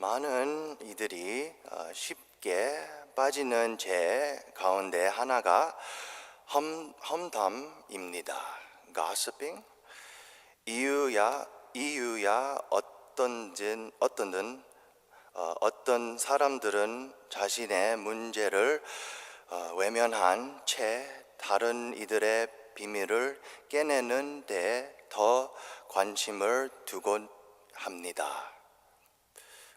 많은 이들이 어, 쉽게 빠지는 죄 가운데 하나가 험, 험담입니다. gossiping. 이유야 이유야 어떤든 어떤든 어, 어떤 사람들은 자신의 문제를 어, 외면한 채 다른 이들의 비밀을 깨내는 데더 관심을 두곤 합니다.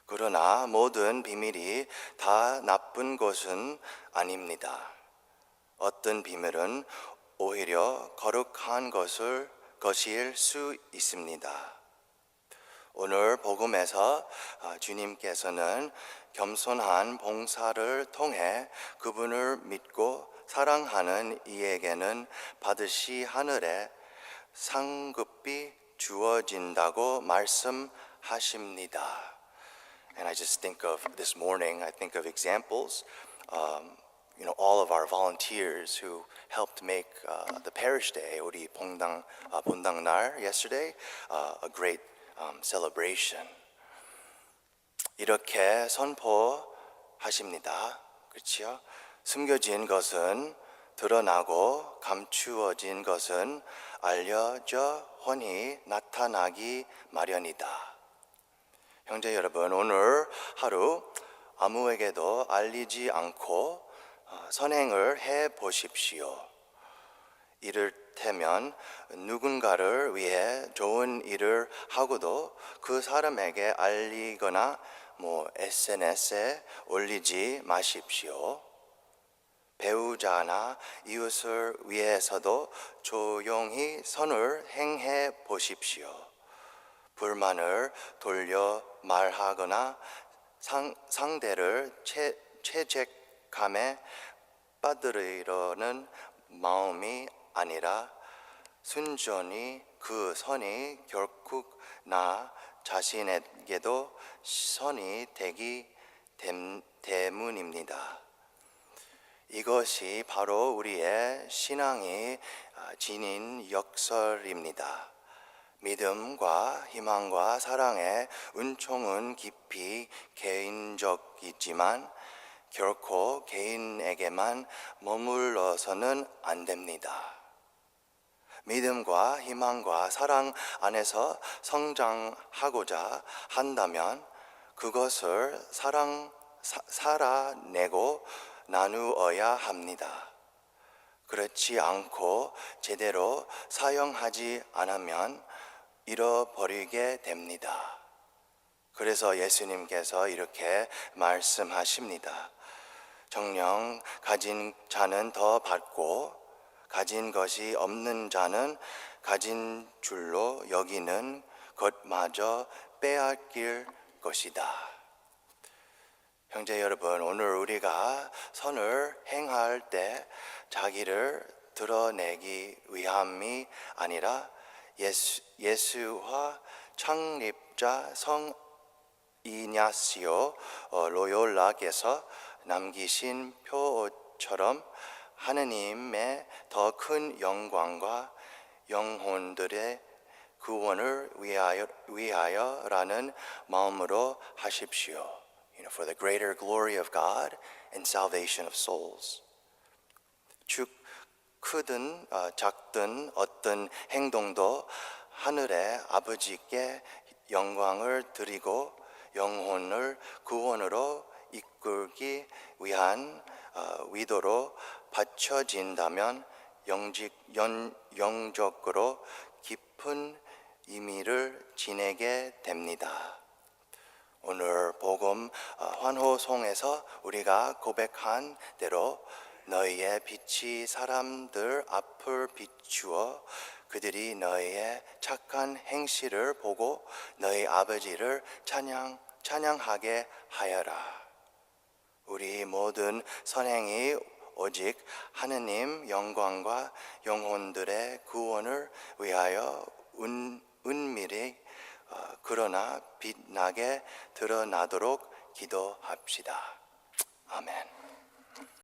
그러나 모든 비밀이 다 나쁜 것은 아닙니다. 어떤 비밀은 오히려 거룩한 것을 것일 수 있습니다. 오늘 복음에서 아, 주님께서는 겸손한 봉사를 통해 그분을 믿고 사랑하는 이에게는 반드시 하늘에 상급이 주어진다고 말씀하십니다. And I just think of this morning, I think of examples. Um, you know, all of our volunteers who helped make uh, the parish day, 우리 본당, uh, 본당 날 yesterday, uh, a great um, celebration. 이렇게 선포하십니다. 그렇지요? 숨겨진 것은 드러나고 감추어진 것은 알려져 훤히 나타나기 마련이다. 형제 여러분, 오늘 하루 아무에게도 알리지 않고 어, 선행을 해 보십시오. 이를테면 누군가를 위해 좋은 일을 하고도 그 사람에게 알리거나 뭐 SNS에 올리지 마십시오. 배우자나 이웃을 위해서도 조용히 선을 행해 보십시오. 불만을 돌려 말하거나 상, 상대를 채, 채색감에 빠뜨리려는 마음이 아니라 순전히 그 선이 결국 나 자신에게도 선이 되기 됨- 때문입니다. 이것이 바로 우리의 신앙이 아, 지닌 역설입니다. 믿음과 희망과 사랑의 은총은 깊이 개인적이지만 결코 개인에게만 머물러서는 안 됩니다. 믿음과 희망과 사랑 안에서 성장하고자 한다면 그것을 사랑 사, 살아내고 나누어야 합니다. 그렇지 않고 제대로 사용하지 않으면 잃어버리게 됩니다. 그래서 예수님께서 이렇게 말씀하십니다. 정령 가진 자는 더 받고 가진 것이 없는 자는 가진 줄로 여기는 것마저 빼앗길 것이다. 형제 여러분, 오늘 우리가 선을 행할 때 자기를 드러내기 위함이 아니라 예수, 예수와 창립자 성 이냐시오 어, 로yor라께서 남기신 표처럼 하느님의 더 큰 영광과 영혼들의 구원을 위하여, 위하여라는 마음으로 하십시오. You know, for the greater glory of God and salvation of souls. 즉 크든 어, 작든 어떤 행동도 하늘의 아버지께 영광을 드리고 영혼을 구원으로 이끌기 위한 어, 위도로 바쳐진다면 영직, 연, 영적으로 깊은 의미를 지내게 됩니다. 오늘 복음 어, 환호송에서 우리가 고백한 대로 너희의 빛이 사람들 앞을 비추어 그들이 너희의 착한 행실을 보고 너희 아버지를 찬양 찬양하게 하여라. 우리 모든 선행이 오직 하느님 영광과 영혼들의 구원을 위하여 은, 은밀히 어, 그러나 빛나게 드러나도록 기도합시다. 아멘.